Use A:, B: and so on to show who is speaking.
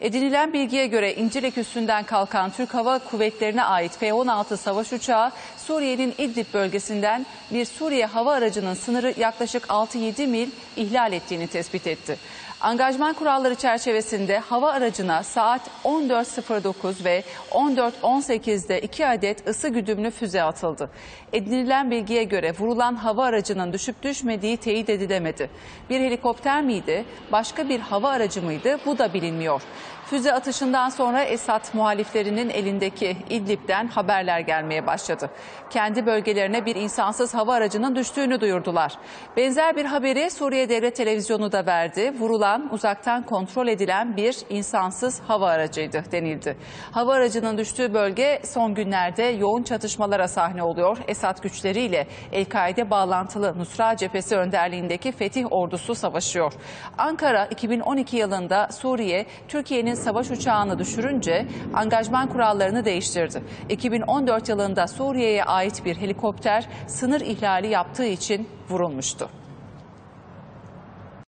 A: Edinilen bilgiye göre İncirlik üstünden kalkan Türk Hava Kuvvetleri'ne ait F-16 savaş uçağı Suriye'nin İdlib bölgesinden bir Suriye hava aracının sınırı yaklaşık 6-7 mil ihlal ettiğini tespit etti. Angajman kuralları çerçevesinde hava aracına saat 14.09 ve 14.18'de 2 adet ısı güdümlü füze atıldı. Edinilen bilgiye göre vurulan hava aracının düşüp düşmediği teyit edilemedi. Bir helikopter miydi, başka bir hava aracı mıydı bu da bilinmiyor. Füze atışından sonra Esad muhaliflerinin elindeki İdlib'den haberler gelmeye başladı. Kendi bölgelerine bir insansız hava aracının düştüğünü duyurdular. Benzer bir haberi Suriye Devlet Televizyonu da verdi. Vurulan, uzaktan kontrol edilen bir insansız hava aracıydı denildi. Hava aracının düştüğü bölge son günlerde yoğun çatışmalara sahne oluyor. Esad güçleriyle El-Kaide bağlantılı Nusra Cephesi önderliğindeki Fetih ordusu savaşıyor. Ankara 2012 yılında Suriye, Türkiye'nin savaş uçağını düşürünce angajman kurallarını değiştirdi. 2014 yılında Suriye'ye ait bir helikopter sınır ihlali yaptığı için vurulmuştu.